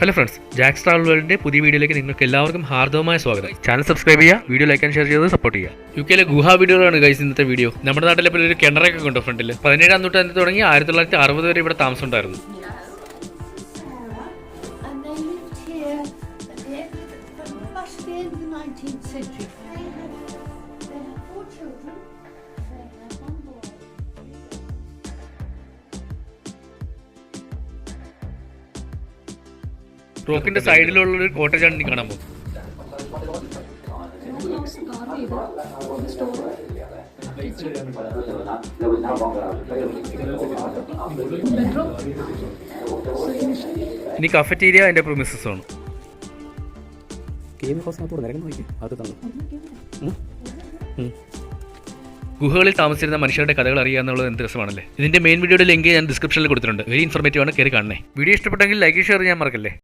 Hello friends jacks travel വേൾഡിന്റെ പുതിയ വീഡിയോയിലേക്ക് നിങ്ങൾക്ക് എല്ലാവർക്കും ഹാർദവമായ സ്വാഗതം. ചാനൽ സബ്സ്ക്രൈബ് ചെയ്യുക വീഡിയോ ലൈക്ക് ആൻഡ് ഷെയർ ചെയ്ത് സപ്പോർട്ട് ചെയ്യുക. യു കെയിലെ ഗുഹാ വീഡിയോകളാണ് ഗൈസ് ഇന്നത്തെ വീഡിയോ നമ്മുടെ നാട്ടിലെ ഒരു കിണറൊക്കെ കൊണ്ടു ഫ്രണ്ടിൽ പതിനേഴാം നൂറ്റാണ്ടിൽ തുടങ്ങി ആയിരത്തി തൊള്ളായിരത്തി അറുപത് വരെ ഇവിടെ താമസം ഉണ്ടായിരുന്നു and they lived here. At the end, but must be end the 19th century. റോക്കിന്റെ സൈഡിലുള്ള ഒരു കോട്ടേജാണ് ഇനി കാണാൻ പോകും ഇനി കഫറ്റീരിയ അതിന്റെ പ്രൊമിസസ് ആണ്. ഗുഹകളിൽ താമസിച്ചിരുന്ന മനുഷ്യരുടെ കഥകൾ അറിയുക എന്നുള്ളത് എന്ത് രസമാണല്ലേ? ഇതിന്റെ മെയിൻ വീഡിയോയുടെ ലിങ്ക് ഞാൻ ഡിസ്ക്രിപ്ഷനിൽ കൊടുത്തിട്ടുണ്ട്. വെരി ഇൻഫോർമേറ്റീവ് ആണ് കയറി കാണണേ. വീഡിയോ ഇഷ്ടപ്പെട്ടെങ്കിൽ ലൈക്ക് ഷെയർ ചെയ്യാൻ മറക്കല്ലേ?